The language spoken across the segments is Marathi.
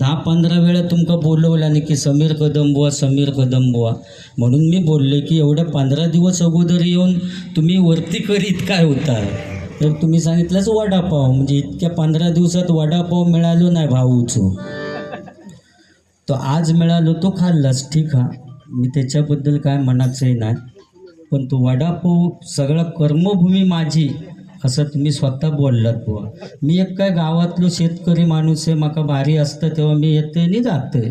दहा पंधरा वेळा तुमका बोलवलं नाही की समीर कदम बुवा समीर कदम बुवा. म्हणून मी बोलले की एवढ्या पंधरा दिवस अगोदर येऊन तुम्ही वरती करीत काय होता? तर तुम्ही सांगितलंच वडापाव. म्हणजे इतक्या पंधरा दिवसात वडापाव मिळालो नाही भाऊचो. तो आज मिळालो तो खाल्लाच. ठीक हा. मी त्याच्याबद्दल काय म्हणायचंही नाही. पण तो वडापाव सगळा कर्मभूमी माझी. असं तुम्ही स्वतः बोललात बुवा. मी एक काय गावातलो शेतकरी माणूस आहे माका भारी असतं तेव्हा मी येते आणि जाते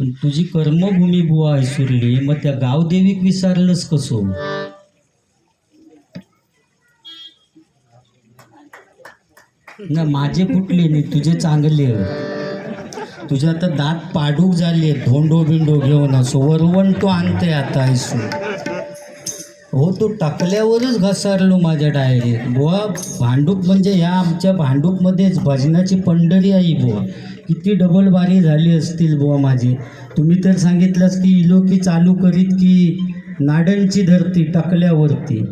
पण तुझी कर्मभूमी बुवा ऐसुरली मग त्या गावदेवीक विचारलंच कसो हो? ना माझे कुठले नाही तुझे चांगले. तुझे आता दात पाडूक झाले धोंडो बिंडो घेऊन असो वरवण तो आणते आता ऐसू हो तो टाकल्यावरच घसारलो माझ्या डायरेक्ट बुवा भांडूप म्हणजे ह्या आमच्या भांडूपमध्येच भजनाची पंढरी आहे बुवा. किती डबल बारी झाली असतील बुवा माझी. तुम्ही तर सांगितलंच की इलोकी चालू करीत की नाडणची धरती टाकल्यावरती.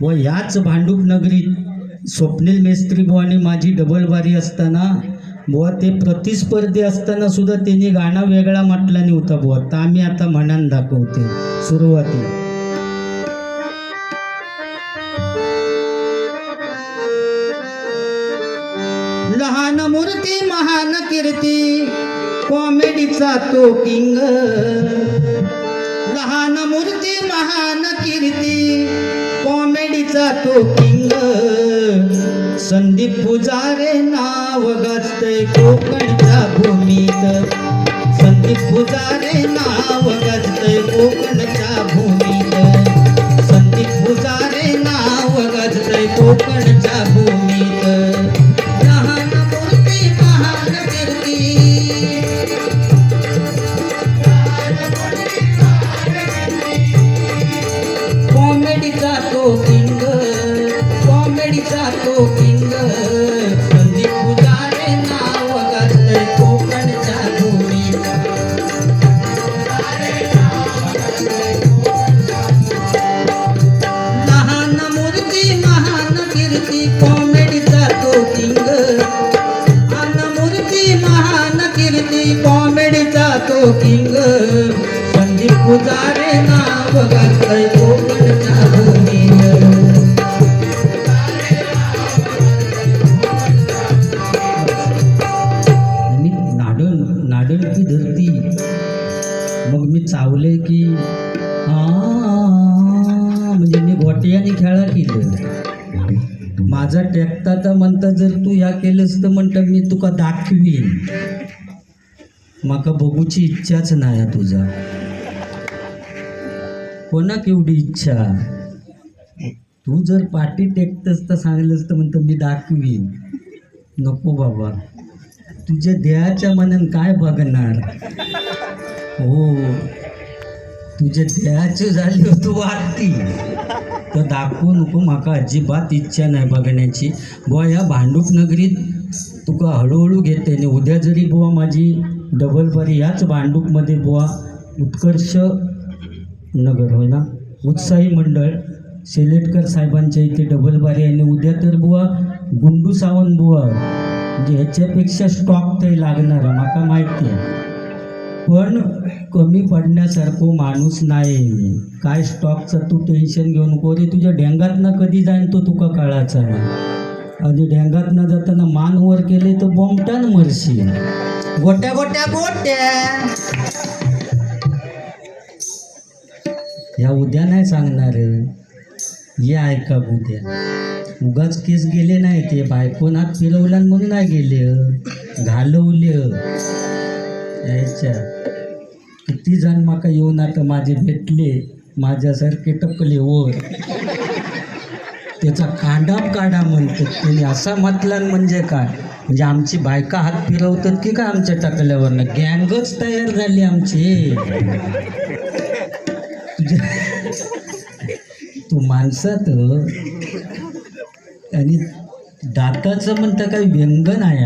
व ह्याच भांडूप नगरीत स्वप्नील मेस्त्री बुवाने माझी डबल बारी असताना बुवा ते प्रतिस्पर्धी असताना सुद्धा त्यांनी गाणं वेगळा म्हटला नव्हता बुवा. तर आम्ही आता म्हणान दाखवते. सुरुवातीला कीर्ती महान कीर्ती. कॉमेडीचा तो किंग. लहान मूर्ती महान कीर्ती. कॉमेडीचा तो किंग. संदीप पुजारे नाव गाजतय कोकणच्या भूमीत. संदीप पुजारे नाव गाजतय कोकणच्या भूमीत. मी तुका दाखवीन. माका बघूची इच्छाच नाही आहे तुझा. कोणाक एवढी इच्छा? तू जर पाठी टेकतस तर सांगितलंस तर म्हणतं मी दाखवीन. नको बाबा. तुझ्या देहाच्या मनान काय बघणार? हो. तुझ्या देहाची झाली हो तू वाटती तर दाखवू नको म्हाका अजिबात इच्छा नाही बघण्याची. बुवा या भांडूप नगरीत तुका हळूहळू घेते. आणि उद्या जरी बुवा माझी डबल बारी याच भांडूपमध्ये बुवा उत्कर्ष नगर होय ना? उत्साही मंडळ शेलेटकर साहेबांच्या इथे डबल बारी आहे. आणि उद्या तर बुवा गुंडू सावंत बुवा म्हणजे ह्याच्यापेक्षा स्टॉक तरी लागणार आहे माका माहिती आहे. पण कमी पडण्यासारखं माणूस नाही. मी काय स्टॉकचं तू टेन्शन घेऊ नको रे. तुझ्या ढेंगातनं कधी जाईन तो तुका कळाचा? नाही आणि ढेंगातनं जाताना मान वर केले तर बोमटान मरशी. गोट्या गोट्या गोट्या. या उद्या नाही सांगणार ये ऐका उद्या. उगाच केस गेले नाही ते. बायकोनात फिरवला म्हणून नाही गेले. घालवले. यायच्या. किती जण माका येऊन आता माझे भेटले माझ्यासारखे टपले वर. त्याचा कांडाप काढा म्हणतात. त्यांनी असा म्हटला म्हणजे काय? म्हणजे आमची बायका हात फिरवतात की काय आमच्या टाकल्यावरनं? गँगच तयार झाली आमची. तू माणसात आणि दाताचं म्हणता काही व्यंगन आहे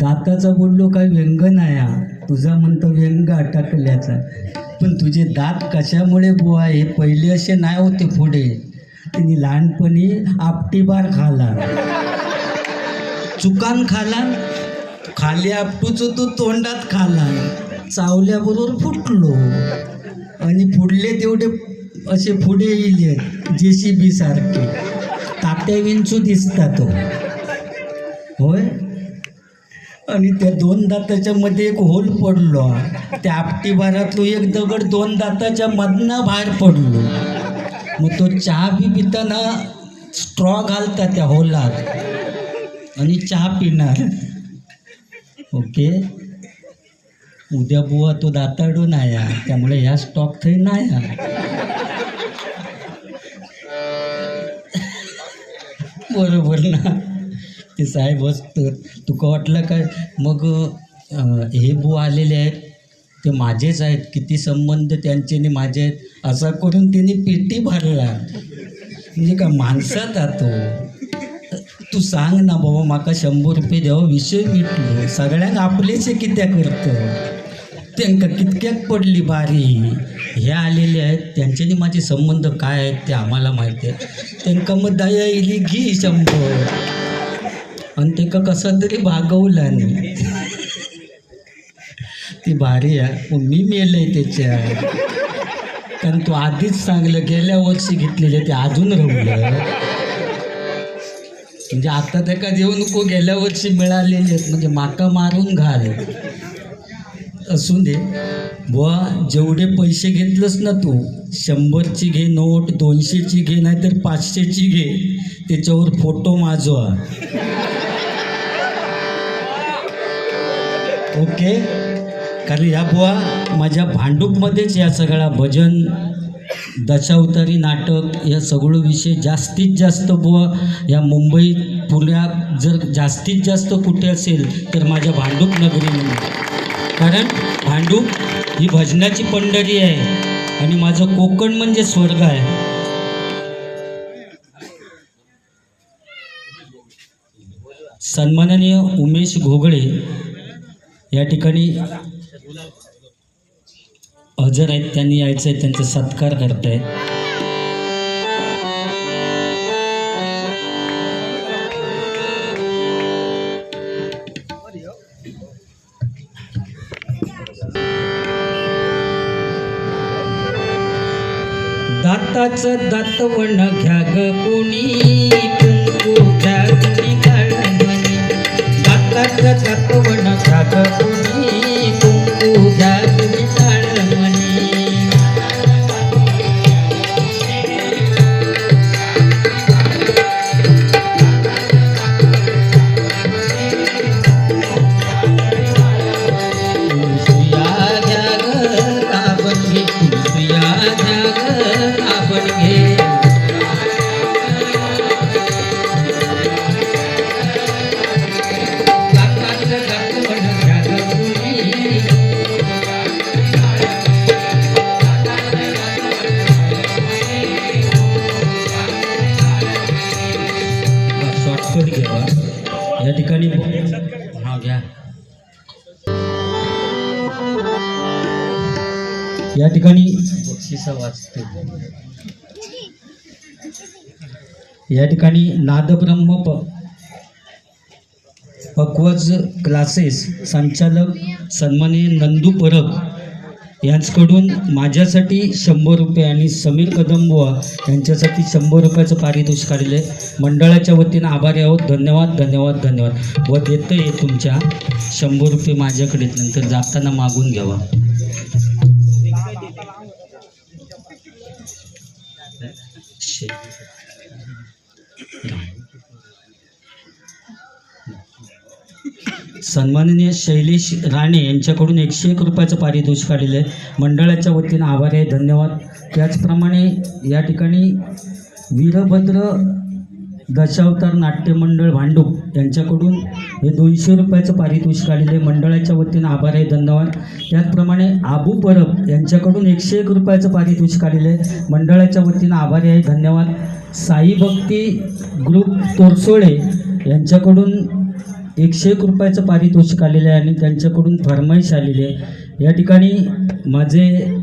दाताचा बोललो काय व्यंग नाही हा. तुझा म्हणतो व्यंग अटकल्याचा पण तुझे दात कशामुळे बुवा हे पहिले असे नाही होते पुढे. त्यांनी लहानपणी आपटीबार खाला. चुकान खाला खाली आपटूच तू तोंडात खाला. चावल्याबरोबर फुटलो. आणि फुडले तेवढे असे पुढे येईल जे सी बी सारखे. तात्या विंचू दिसता तो. होय? आणि त्या दोन दाताच्या मध्ये एक होल पडलो. त्या आपटी बारातलो एक दगड दोन दाताच्या मधनं बाहेर पडलो. मग तो चहा बी पिताना स्ट्रॉ घालता त्या होलात. आणि चहा पिणार. ओके? उद्या बुवा तो दाताडून आया. त्यामुळे ह्या स्टॉक थंय नाही बरोबर ना? ते साहेब असतं. तुका वाटलं काय? मग हे बू आलेले आहेत. ते माझेच आहेत. किती संबंध त्यांचे आणि माझे आहेत. असा करून त्यांनी पेटी भरला. म्हणजे का माणसात तो? तू सांग ना बाबा माका शंभर रुपये द्यावं विषय मिटलो. सगळ्यांक आपलेच कित्या करतं? त्यांका कितक्याक पडली बारी? हे आलेले आहेत. त्यांच्यानी माझे संबंध काय आहेत ते आम्हाला माहिती आहे. त्यांका मग दया येली घी शंभर. आणि त्यांका कसा तरी भागवला नाही ती भारी आहे. मग मी मेलंय त्याच्या कारण तू आधीच सांगलं गेल्या वर्षी घेतलेलं ते अजून रवलं म्हणजे आता त्याका देऊ नको गेल्या वर्षी मिळालेले आहेत. म्हणजे माका मारून घाल. असू दे. बुवा जेवढे पैसे घेतलंस ना तू शंभरची घे नोट दोनशेची घे नाहीतर पाचशेची घे त्याच्यावर फोटो माझवा ओके. कारण या बुवा माझ्या भांडूपमध्येच या सगळा भजन दशावतारी नाटक या सगळं विषय जास्तीत जास्त बुवा या मुंबई पुण्यात जर जास्तीत जास्त कुठे असेल तर माझ्या भांडूप नगरीमध्ये. कारण भांडूप ही भजनाची पंढरी आहे आणि माझं कोकण म्हणजे स्वर्ग आहे. सन्माननीय उमेश घोगळे या ठिकाणी हजर आहेत त्यांनी यायचं आहे त्यांचा सत्कार करतायत दाताचं दातवण घ्या ग कोणी असं वाचते या ठिकाणी नादब्रह्म प पक्वज क्लासेस संचालक सन्माने नंदू परब यांच्याकडून माझ्यासाठी शंभर रुपये आणि समीर कदमबुवा यांच्यासाठी शंभर रुपयाचं पारितोषिक आलेलं मंडळाच्या वतीनं आभारी आहोत. धन्यवाद धन्यवाद धन्यवाद. व देतं आहे तुमच्या शंभर रुपये माझ्याकडे नंतर जाताना मागून घ्यावा. शे- सन्माननीय शैलेश राणे यांच्याकडून एकशे एक रुपयाचं पारितोषिक आलेलं आहे. मंडळाच्या वतीनं आभारी आहे धन्यवाद. त्याचप्रमाणे या ठिकाणी वीरभद्र दशावतार नाट्य मंडळ भांडूप यांच्याकडून हे दोनशे रुपयाचं पारितोषिक आलेले आहे. मंडळाच्या वतीनं आभार आहे धन्यवाद. त्याचप्रमाणे आबू परब यांच्याकडून एकशे एक रुपयाचं पारितोषिक आलेलं आहे. मंडळाच्या वतीनं आभारी आहे धन्यवाद. साई भक्ती ग्रुप तोरसोळे यांच्याकडून एकशे एक रुपयाचं पारितोषिक आलेलं आहे आणि त्यांच्याकडून फरमाईश आलेली आहे. या ठिकाणी माझे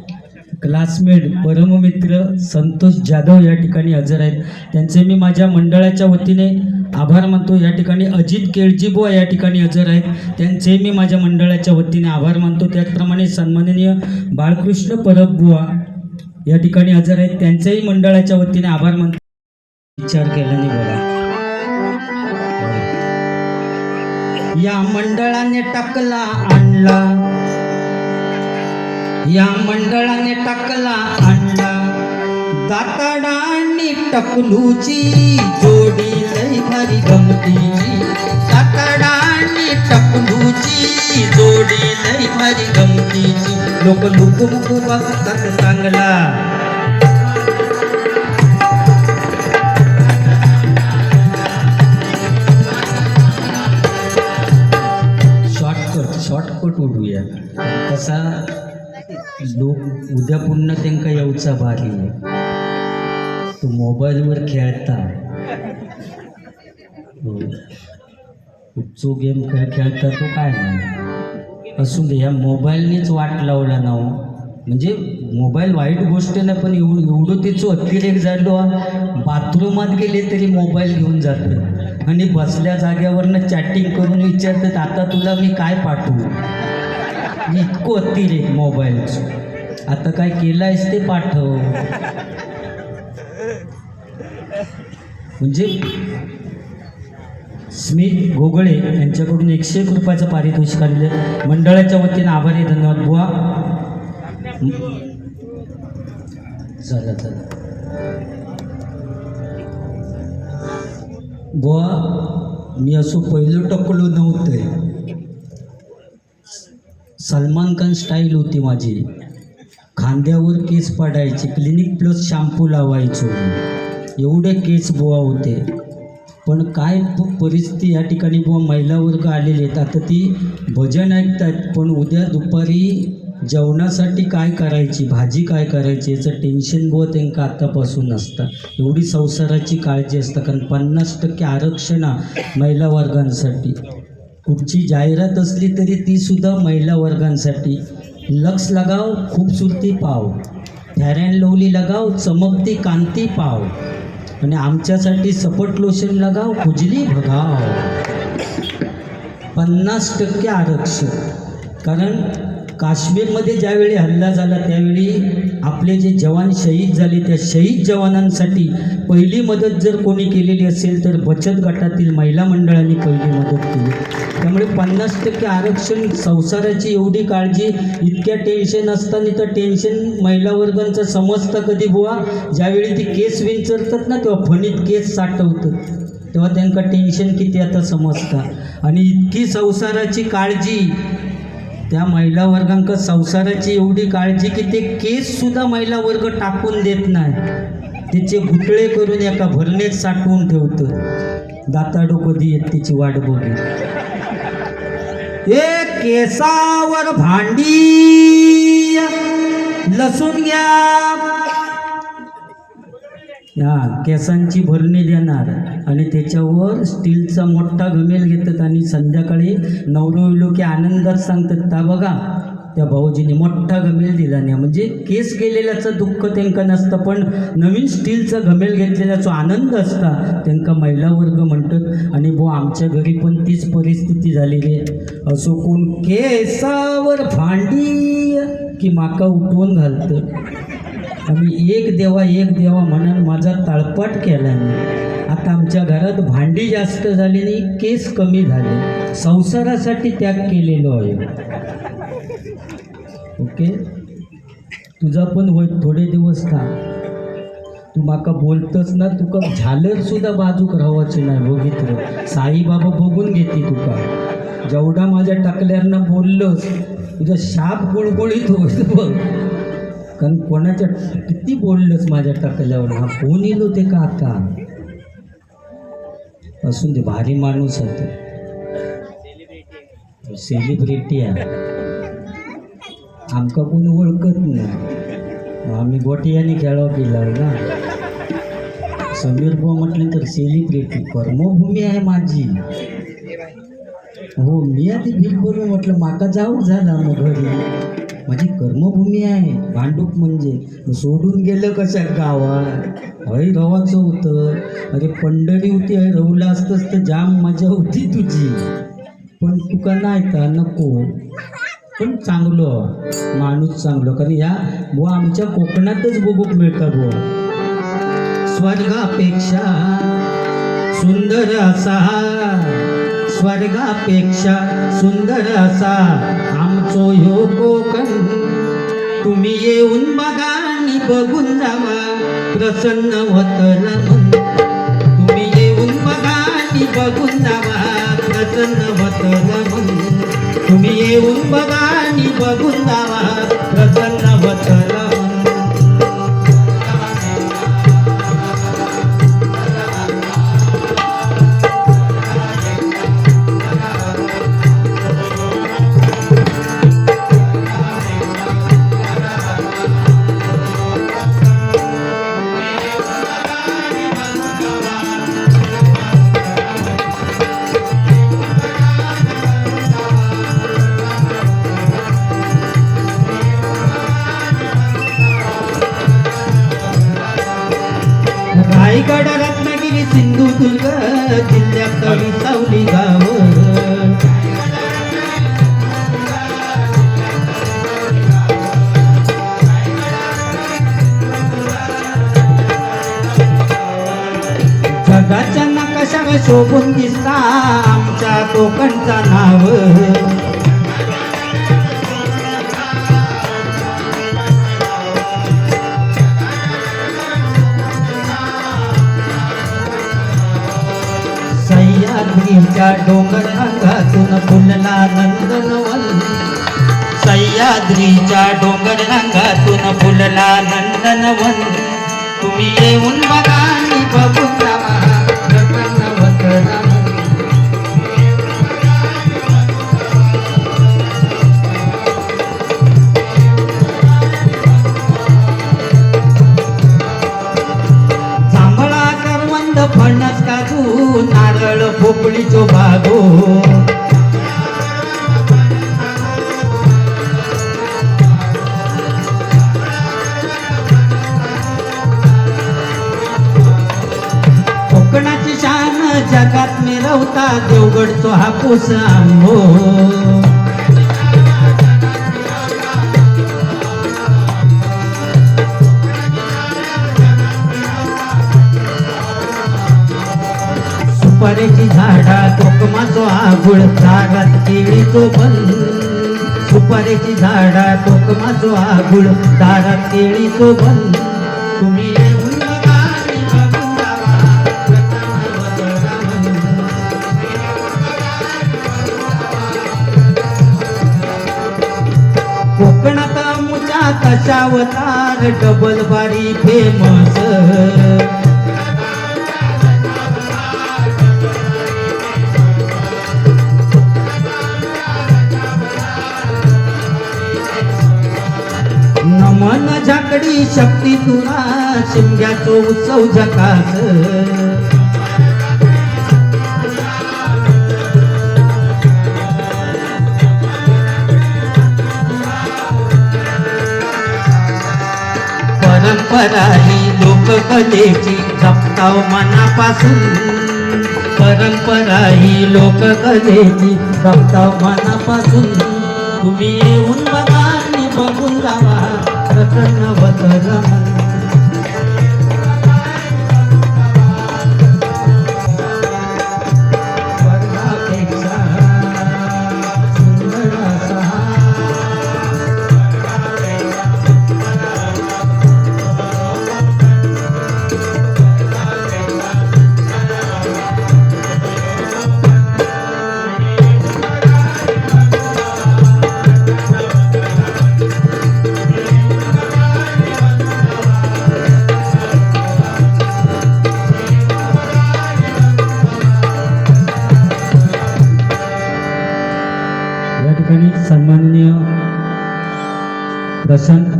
क्लासमेट परममित्र संतोष जाधव या ठिकाणी हजर आहेत. त्यांचे मी माझ्या मंडळाच्या वतीने आभार मानतो. या ठिकाणी अजित केळजी बुवा या ठिकाणी हजर आहेत. त्यांचे मी माझ्या मंडळाच्या वतीने आभार मानतो. त्याचप्रमाणे सन्माननीय बाळकृष्ण परब बुवा या ठिकाणी हजर आहेत. त्यांच्याही मंडळाच्या वतीने आभार मानतो. विचार केल्याने बघा या मंडळाने टाकला आणला. या मंडळाने टाकला आणला. दाताडानी टकलूची जोडी लई भारी गमतीची. दाताडानी टकलूची जोडी लई भारी गमतीची. लोक लुक मुक बघतात चांगला. शॉर्टकट शॉर्टकट उडूया. कसा? लोक उद्या पुन्हा त्यांना येऊचा भारी आहे. मोबाईलवर खेळता जो. गेम खेळ खेळता तो काय नाही. असू दे ह्या मोबाईलनेच वाट लावला ना हो. म्हणजे मोबाईल वाईट गोष्ट नाही पण एवढं एवढं त्याचं अतिरेक झालो बाथरूमात गेले तरी मोबाईल घेऊन जातं. आणि बसल्या जाग्यावरनं चॅटिंग करून विचारतात आता तुला मी काय पाठवू? इतकं अतिरेक मोबाईलचं आता काय केलं आहेस ते पाठव. म्हणजे स्मित घोगळे यांच्याकडून एकशे एक रुपयाचं पारितोषिक आलेलं आहे. मंडळाच्या वतीने आभारी धन्यवाद. बुवा. चला चला. बुवा मी असं पहिलं टकलो नव्हतं. सलमान खान स्टाईल होती माझी. खांद्यावर केस पाडायचे क्लिनिक प्लस शॅम्पू लावायचो. एवढे केस बुवा होते. पण काय परिस्थिती या ठिकाणी बुवा महिला वर्ग आलेले आहेत. आता ती भजन ऐकतात पण उद्या दुपारी जेवणासाठी काय करायची भाजी काय करायची याचं टेन्शन बुवा त्यांना आत्तापासून असतं एवढी संसाराची काळजी असतं कारण पन्नास टक्के आरक्षण महिला वर्गांसाठी. कुठची जाहिरात असली तरी तीसुद्धा महिला वर्गांसाठी. लक्ष लगाव खूपसुरती पाव. फेअर अँड लवली लगाव चमकती कांती पाव. आणि आमच्यासाठी सपट लोशन लगाव खुजली भगाव पन्नास टक्के आरक्षण. कारण काश्मीरमध्ये ज्यावेळी हल्ला झाला त्यावेळी आपले जे जवान शहीद झाले त्या शहीद जवानांसाठी पहिली मदत जर कोणी केलेली असेल तर बचत गटातील महिला मंडळांनी पहिली मदत केली. त्यामुळे पन्नास टक्के आरक्षण संसाराची एवढी काळजी इतक्या टेन्शन असताना तर टेन्शन महिला वर्गांचं समजतं कधी बुवा? ज्यावेळी ती केस विंचरतात ना तेव्हा फणीत केस साठवतं तेव्हा त्यांना टेन्शन किती आता समजतं. आणि इतकी संसाराची काळजी त्या महिला वर्गांक संसाराची एवढी काळजी की ते केस सुद्धा महिला वर्ग टाकून देत नाही तिचे गुटळे करून एका भरणेत साठवून ठेवतं दाताडो कधी येत तिची वाट बघी. ए केसावर भांडी. लसूण घ्या. हा केसांची भरणी देणार आणि त्याच्यावर स्टीलचा मोठा घमेल घेतात आणि संध्याकाळी नवरविलो की आनंदात सांगतात ता बघा त्या भाऊजीने मोठा घमेल दिला नाही. म्हणजे केस गेलेल्याचं दुःख त्यांना नसतं पण नवीन स्टीलचा घमेल घेतलेल्याचा आनंद असता त्यांना महिला वर्ग म्हणतात आणि भाऊ आमच्या घरी पण तीच परिस्थिती झालेली आहे. असो कोण केसावर भांडी की माका उठवून घालतं. आम्ही एक देवा एक देवा म्हणून माझा तळपट केला नाही आता आमच्या घरात भांडी जास्त झाली नाही केस कमी झाले. संसारासाठी त्याग केलेलो आहे. ओके? तुझा पण होय थोडे दिवस का तू माका बोलतच ना तुका झालं सुद्धा बाजूक राहायची नाही बघितलं. साईबाबा बघून घेते तुका जेवढा माझ्या टाकल्यानं बोललंस तुझा शाप गुळगुळीत होत बघ. कारण कोणाच्या किती बोललंच माझ्या टाकल्यावर? हा फोन येलो ते का आता? असून ते भारी माणूस आहे सेलिब्रिटी आहे. आमका कोण ओळखत नाही. आम्ही गोटियाने खेळाव केला ना. समीर भाऊ म्हटलं तर सेलिब्रिटी कर्मभूमी आहे माझी. हो मी आधी बिल करून म्हटलं माका जाऊ झाला मग घरी. माझी कर्मभूमी आहे भांडूप म्हणजे. सोडून गेलं कशा गावात? अरे रवाचं होतं. अरे पंढरी होती अरे रवला असतंच तर जाम मजा होती तुझी. पण तुका नाही का नको. पण चांगलं माणूस चांगलं. कारण ह्या बुवा आमच्या कोकणातच बघूक मिळतात बुवा. स्वर्गापेक्षा सुंदर असा स्वर्गापेक्षा सुंदर असा आमचो ह्यो कोकण. तुम्ही येऊन बघा आणि बघून जावा प्रसन्न होतल तुम्ही येऊन बघा आणि बघून जावा प्रसन्न होतल तुम्ही येऊन बघा आणि बघून जावा प्रसन्न नकाशावर शोभून दिसता आमच्या कोकणचा नाव. सह्याद्रीच्या डोंगर रंगातून फुलला नंदनवन. सह्याद्रीच्या डोंगर रंगातून फुलला नंदनवन. तुम्ही येऊन बघा आणि नारळ पोपळीचो बागो कोकणाची शान जगात मिरवता देवगडचो हापूस आंबो। कोकमाचो जागात दारात केळीचो बंद सुपारीची झाडा कोकमाचो आगुळ. दारात केळीचो बंद तुम्ही कोकणात मुच्या कशावतार डबल बारी फेमस मन झाकडी शक्ती तुला शिमग्याचो उत्सव जकास. परंपरा ही लोककलेची जपताव मनापासून. परंपरा ही लोककलेची जपताव मनापासून. तुम्ही येऊन बघा. प्रसन्न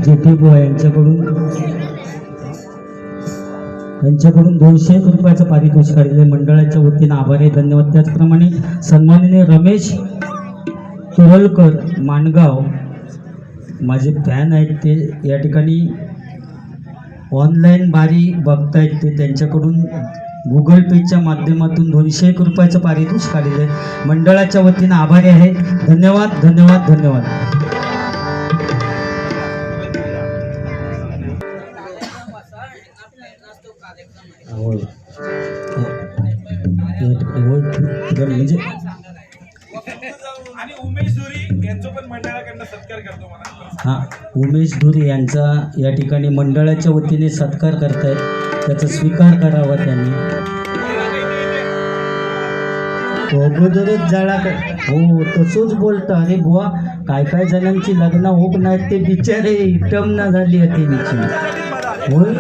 प्रशांत जेठेबुवा यांच्याकडून. यांच्याकडून दोनशे एक रुपयाचं पारितोषिक आलेलं आहे. मंडळाच्या वतीनं आभारी आहे. धन्यवाद. त्याचप्रमाणे सन्माननीय रमेश तुरलकर माणगाव माझे फॅन आहेत ते. या ठिकाणी ऑनलाईन बारी बघतायत ते. त्यांच्याकडून गुगल पेच्या माध्यमातून दोनशे एक रुपयाचं पारितोषिक आलेलं आहे. मंडळाच्या वतीनं आभारी आहे. धन्यवाद धन्यवाद धन्यवाद. म्हणजे आणि उमेश धुरी यांचं पण मंडळाकडनं सत्कार करतो मला. हा उमेश धुरे यांचा या ठिकाणी मंडळाच्या वतीने सत्कार करतायत. त्याचा स्वीकार करावा त्यांनी. अगोदरच जाळा हो तसंच बोलतं. अरे बुवा काय काय जणांची लग्न होत नाहीत ते बिचारे. इटम ना झाली त्यांची होय?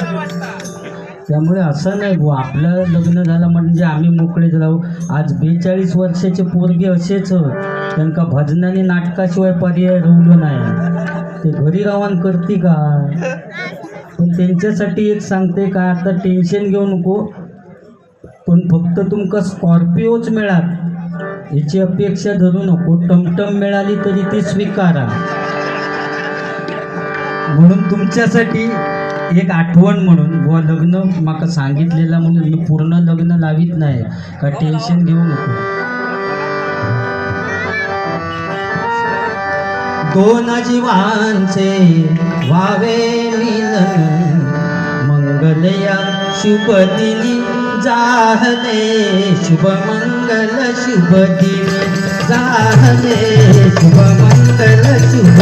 त्यामुळे असं नाही भाऊ आपलं लग्न झालं म्हणजे आम्ही मोकळेच राहू आज बेचाळीस वर्षाचे पोरगे असेच त्यांका भजनाने नाटकाशिवाय पर्याय रवलो नाही. ते घरी रावण करते का? पण त्यांच्यासाठी एक सांगते का आता टेन्शन घेऊ नको. पण फक्त तुमका स्कॉर्पिओच मिळात. याची अपेक्षा धरू नको. टमटम मिळाली तरी ती स्वीकारा. म्हणून तुमच्यासाठी एक आठवण म्हणून व लग्न माका सांगितलेला म्हणून मी पूर्ण लग्न लावित नाही. का टेन्शन घेऊ नको. दोन जीवांचे व्हावे मिलन मंगलया शुभ दिनी जाहले शुभ मंगल शुभ दिनी जाहले शुभ मंगल शुभ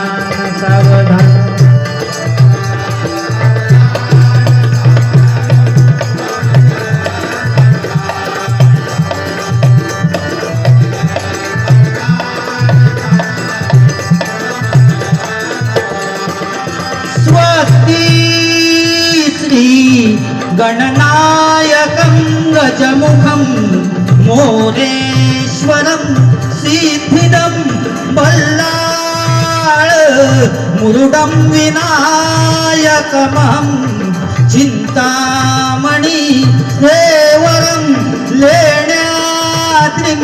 सिद्धिदं बल्लाळ मुरुडं विनायकमहं चिन्तामणि देवरं लेण्याद्रिं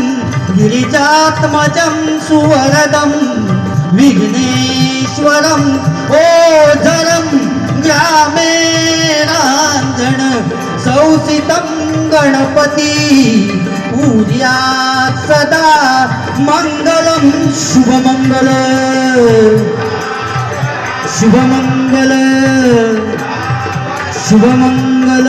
गिरिजात्मजं सुवरदं विघ्नेश्वरम् ओझरं ग्रामेणाङ्गण संसितं गणपती। पूर्यात् सदा मङ्गलं शुभमङ्गल शुभमङ्गल शुभमङ्गल